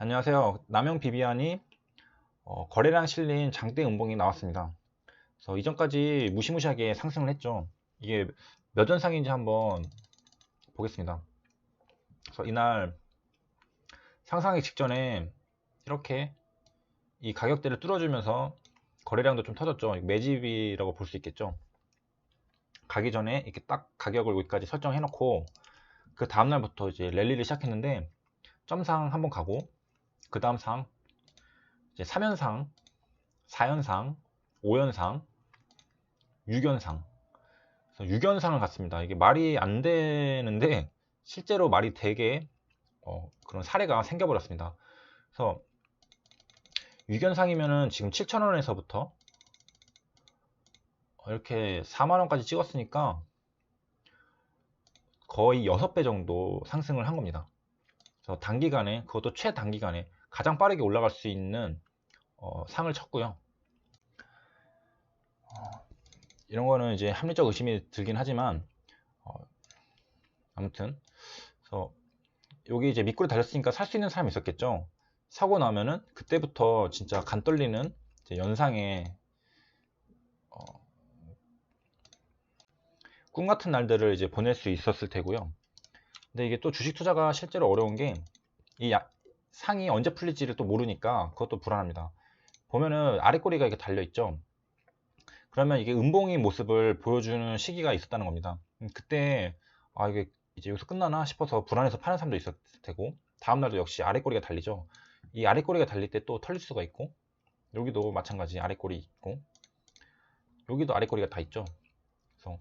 안녕하세요. 남영 비비안이 어, 거래량 실린 장대 음봉이 나왔습니다. 그래서 이전까지 무시무시하게 상승을 했죠. 이게 몇 원상인지 한번 보겠습니다. 그래서 이날 상상하기 직전에 이렇게 이 가격대를 뚫어주면서 거래량도 좀 터졌죠. 매집이라고 볼 수 있겠죠. 가기 전에 이렇게 딱 가격을 여기까지 설정해 놓고 그 다음날부터 이제 랠리를 시작했는데 점상 한번 가고 그 다음 상. 이제 3연상 4연상 5연상 6연상. 6연상을 갔습니다. 이게 말이 안 되는데 실제로 말이 되게 어, 그런 사례가 생겨버렸습니다. 그래서 6연상이면은 지금 7,000원에서부터 이렇게 4만원까지 찍었으니까 거의 6배 정도 상승을 한 겁니다. 그래서 단기간에, 그것도 최단기간에 가장 빠르게 올라갈 수 있는 어, 상을 쳤고요. 어, 이런 거는 이제 합리적 의심이 들긴 하지만 어, 아무튼 그래서 여기 이제 미꾸리 달렸으니까 살 수 있는 사람이 있었겠죠. 사고 나면은 그때부터 진짜 간 떨리는 연상에 어, 꿈 같은 날들을 이제 보낼 수 있었을 테고요. 근데 이게 또 주식 투자가 실제로 어려운 게 이 상이 언제 풀릴지를 또 모르니까 그것도 불안합니다. 보면은 아래 꼬리가 이렇게 달려 있죠. 그러면 이게 음봉의 모습을 보여주는 시기가 있었다는 겁니다. 음, 그때 아 이게 이제 여기서 끝나나 싶어서 불안해서 파는 사람도 있었을 테고 다음날도 역시 아래 꼬리가 달리죠. 이 아래 꼬리가 달릴 때 또 털릴 수가 있고 여기도 마찬가지 아래 꼬리 있고 여기도 아래 꼬리가 다 있죠. 그래서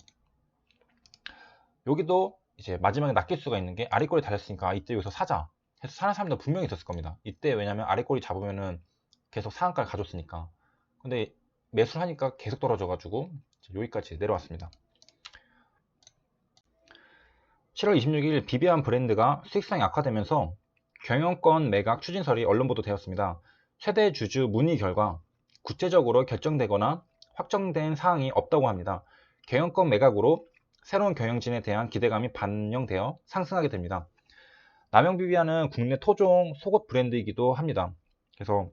여기도 이제 마지막에 낚일 수가 있는 게 아래 꼬리 달렸으니까 이때 여기서 사자 해서 사는 사람도 분명히 있었을 겁니다. 이때 왜냐면 아래 꼬리 잡으면은 계속 상한가를 가졌으니까. 근데 매수를 하니까 계속 떨어져가지고 여기까지 내려왔습니다. 7월 26일 비비안 브랜드가 수익성이 악화되면서 경영권 매각 추진설이 언론 보도되었습니다. 최대 주주 문의 결과 구체적으로 결정되거나 확정된 사항이 없다고 합니다. 경영권 매각으로 새로운 경영진에 대한 기대감이 반영되어 상승하게 됩니다. 남영비비안은 국내 토종 속옷 브랜드이기도 합니다. 그래서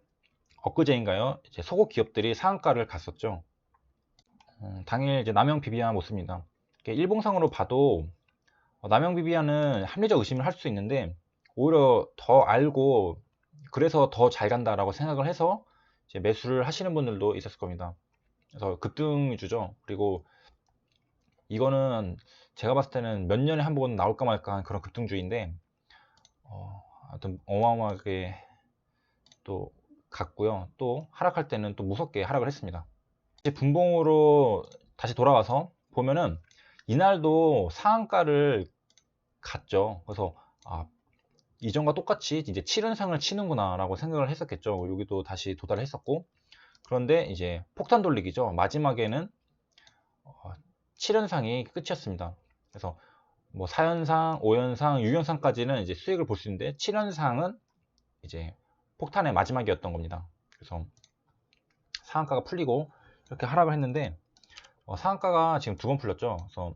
엊그제인가요? 이제 속옷 기업들이 상한가를 갔었죠. 음, 당일 이제 남영 비비안 모습입니다. 일봉상으로 봐도 어, 남영 비비안은 합리적 의심을 할 수 있는데 오히려 더 알고 그래서 더 잘 간다라고 생각을 해서 매수를 하시는 분들도 있었을 겁니다. 그래서 급등주죠. 그리고 이거는 제가 봤을 때는 몇 년에 한 번 나올까 말까 한 그런 급등주인데 어, 하여튼 어마어마하게 또 갔고요. 또 하락할 때는 또 무섭게 하락을 했습니다. 이제 분봉으로 다시 돌아와서 보면은 이날도 상한가를 갔죠. 그래서 아, 이전과 똑같이 이제 7연상을 치는구나 라고 생각을 했었겠죠. 여기도 다시 도달을 했었고 그런데 이제 폭탄 돌리기죠. 마지막에는 어, 7연상이 끝이었습니다. 그래서 뭐 4연상, 5연상, 6연상까지는 이제 수익을 볼 수 있는데 7연상은 이제 폭탄의 마지막이었던 겁니다. 그래서 상한가가 풀리고 이렇게 하락을 했는데 어, 상한가가 지금 두 번 풀렸죠. 그래서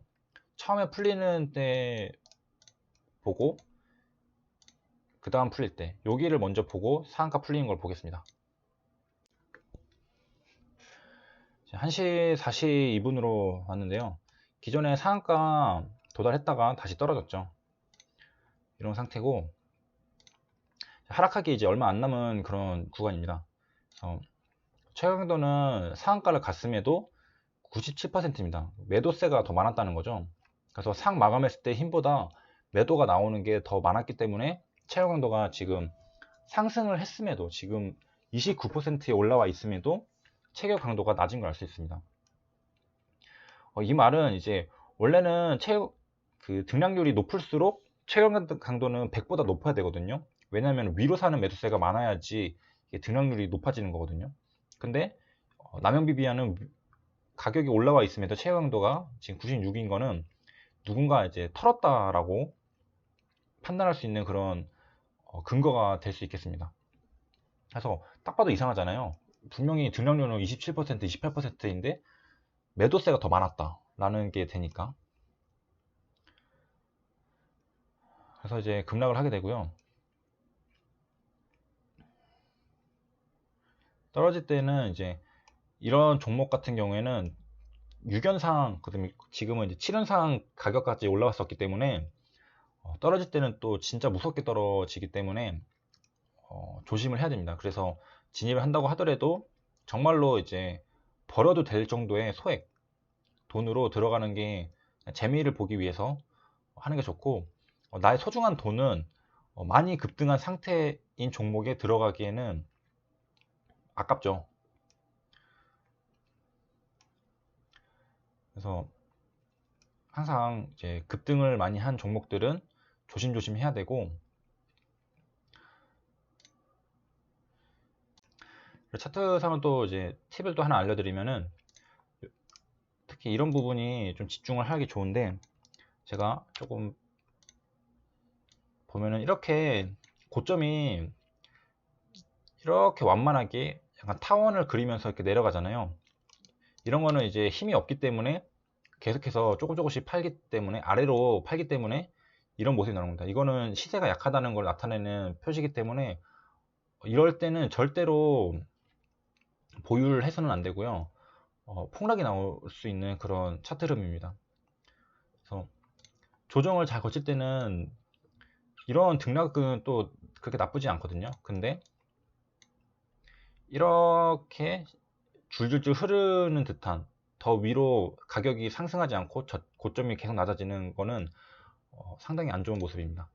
처음에 풀리는 때 보고 그 다음 풀릴 때 여기를 먼저 보고 상한가 풀리는 걸 보겠습니다. 1시 42분으로 왔는데요. 기존에 상한가 도달했다가 다시 떨어졌죠. 이런 상태고 하락하기 이제 얼마 안 남은 그런 구간입니다. 최강도는 상한가를 갔음에도 97%입니다. 매도세가 더 많았다는 거죠. 그래서 상 마감했을 때 힘보다 매도가 나오는 게 더 많았기 때문에 체력 강도가 지금 상승을 했음에도 지금 29%에 올라와 있음에도 체격 강도가 낮은 걸 알 수 있습니다. 어, 이 말은 이제 원래는 체육 그 등락률이 높을수록 체격 강도는 100보다 높아야 되거든요. 왜냐하면 위로 사는 매수세가 많아야지 등락률이 높아지는 거거든요. 근데 어, 남영비비아는 가격이 올라와 있음에도 체격 강도가 지금 96인 거는 누군가 이제 털었다라고 판단할 수 있는 그런 어, 근거가 될 수 있겠습니다. 그래서 딱 봐도 이상하잖아요. 분명히 등락률은 27%, 28%인데 매도세가 더 많았다라는 게 되니까. 그래서 이제 급락을 하게 되고요. 떨어질 때는 이제 이런 종목 같은 경우에는 6연상, 그다음에 지금은 이제 7연상 가격까지 올라왔었기 때문에 어, 떨어질 때는 또 진짜 무섭게 떨어지기 때문에 어, 조심을 해야 됩니다. 그래서 진입을 한다고 하더라도 정말로 이제 벌어도 될 정도의 소액 돈으로 들어가는 게 재미를 보기 위해서 하는 게 좋고 어, 나의 소중한 돈은 어, 많이 급등한 상태인 종목에 들어가기에는 아깝죠. 그래서 항상 이제 급등을 많이 한 종목들은 조심조심 해야 되고 차트상은 또 이제 팁을 또 하나 알려드리면은 특히 이런 부분이 좀 집중을 하기 좋은데 제가 조금 보면은 이렇게 고점이 이렇게 완만하게 약간 타원을 그리면서 이렇게 내려가잖아요. 이런 거는 이제 힘이 없기 때문에 계속해서 조금 조금씩 팔기 때문에 아래로 팔기 때문에 이런 모습이 나오는 겁니다. 이거는 시세가 약하다는 걸 나타내는 표시이기 때문에 이럴 때는 절대로 보유를 해서는 안 되고요. 어, 폭락이 나올 수 있는 그런 차트 흐름입니다. 그래서 조정을 잘 거칠 때는 이런 등락은 또 그렇게 나쁘지 않거든요. 근데 이렇게 줄줄줄 흐르는 듯한 더 위로 가격이 상승하지 않고 저 고점이 계속 낮아지는 거는 어, 상당히 안 좋은 모습입니다.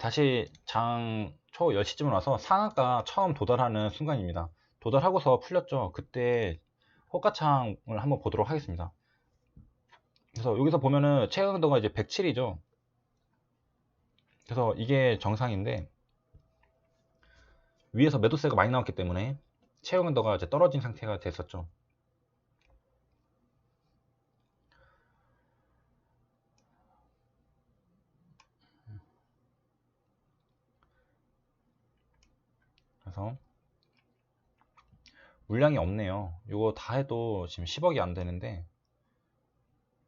다시 장 초 10시쯤 와서 상한가 처음 도달하는 순간입니다. 도달하고서 풀렸죠. 그때 호가창을 한번 보도록 하겠습니다. 그래서 여기서 보면은 최강도가 이제 107이죠 그래서 이게 정상인데 위에서 매도세가 많이 나왔기 때문에 최강도가 이제 떨어진 상태가 됐었죠 그래서 물량이 없네요 이거 다 해도 지금 10억이 안 되는데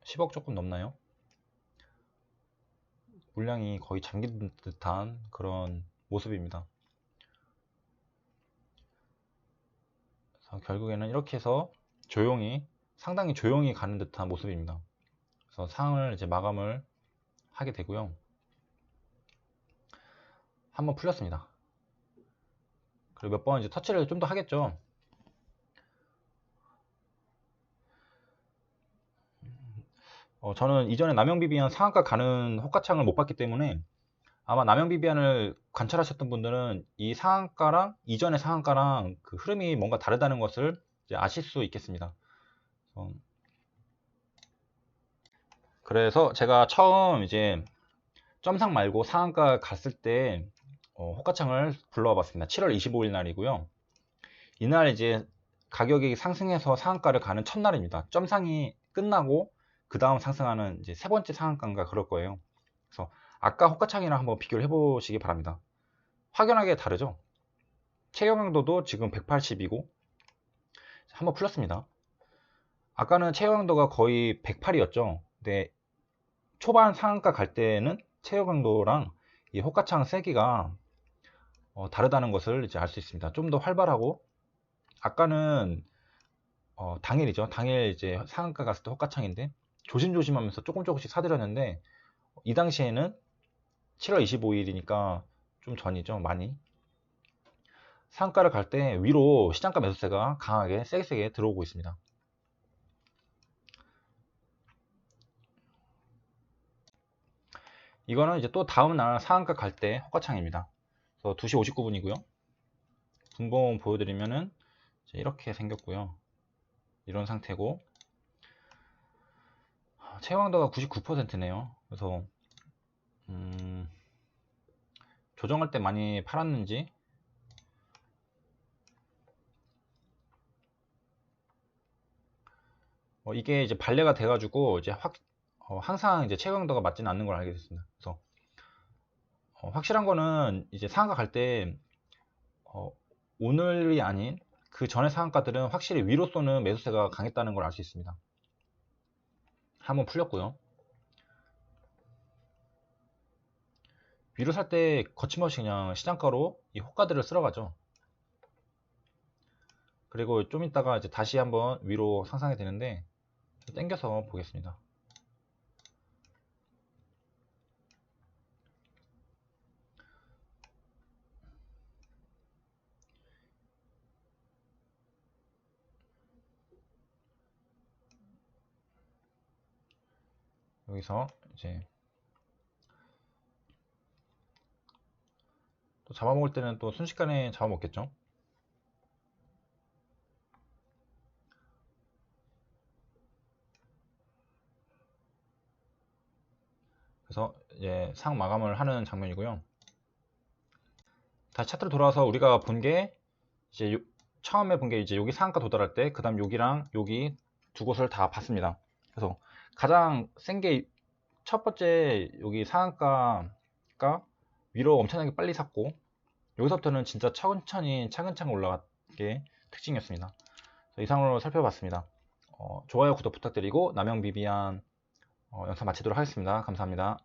10억 조금 넘나요? 물량이 거의 잠긴 듯한 그런 모습입니다. 결국에는 이렇게 해서 조용히 상당히 조용히 가는 듯한 모습입니다. 그래서 상을 이제 마감을 하게 되고요. 한번 풀렸습니다. 그리고 몇 번 이제 터치를 좀 더 하겠죠 어, 저는 이전에 남영 비비안 상한가 가는 호가창을 못 봤기 때문에 아마 남영 비비안을 관찰하셨던 분들은 이 상한가랑 이전의 상한가랑 그 흐름이 뭔가 다르다는 것을 아실 수 있겠습니다. 어, 그래서 제가 처음 이제 점상 말고 상한가 갔을 때 어, 호가창을 불러와 봤습니다. 7월 25일 날이고요. 이날 이제 가격이 상승해서 상한가를 가는 첫날입니다. 점상이 끝나고 그 다음 상승하는 이제 세 번째 상한가인가 그럴 거예요. 그래서 아까 호가창이랑 한번 비교를 해보시기 바랍니다. 확연하게 다르죠? 체경 강도도 지금 180이고 한번 풀렸습니다. 아까는 체경 강도가 거의 108이었죠. 근데 초반 상한가 갈 때는 체경 강도랑 이 호가창 세기가 어, 다르다는 것을 이제 알 수 있습니다. 좀 더 활발하고 아까는 어, 당일이죠. 당일 이제 상한가 갔을 때 호가창인데 조심조심하면서 조금 조금씩 사들였는데 이 당시에는 7월 25일이니까 좀 전이죠 많이. 상가를 갈 때 위로 시장가 매수세가 강하게 세게 세게 들어오고 있습니다. 이거는 이제 또 다음날 상한가 갈 때 허가창입니다. 그래서 2시 59분이고요. 분봉 보여드리면은 이렇게 생겼고요. 이런 상태고 체감도가 99%네요. 그래서 음, 조정할 때 많이 팔았는지 어, 이게 이제 발레가 돼가지고 이제 확 어, 항상 이제 체감도가 맞지는 않는 걸 알게 됐습니다. 그래서 어, 확실한 거는 이제 상한가 갈때 어, 오늘이 아닌 그 전에 상한가들은 확실히 위로 쏘는 매수세가 강했다는 걸 알 수 있습니다. 한번 풀렸고요 위로 살 때 거침없이 그냥 시장가로 이 호가들을 쓸어가죠 그리고 좀 이따가 이제 다시 한번 위로 상상이 되는데 땡겨서 보겠습니다. 여기서 이제 또 잡아먹을 때는 또 순식간에 잡아먹겠죠. 그래서 이제 상 마감을 하는 장면이고요. 다시 차트로 돌아와서 우리가 본 게 이제 요- 처음에 본 게 이제 여기 상한가 도달할 때 그다음 여기랑 여기 두 곳을 다 봤습니다. 그래서 가장 센 게 첫 번째 여기 상한가가 위로 엄청나게 빨리 샀고 여기서부터는 진짜 천천히 차근차근 올라가게 특징이었습니다. 이상으로 살펴봤습니다. 어, 좋아요, 구독 부탁드리고 남영 비비안 어, 영상 마치도록 하겠습니다. 감사합니다.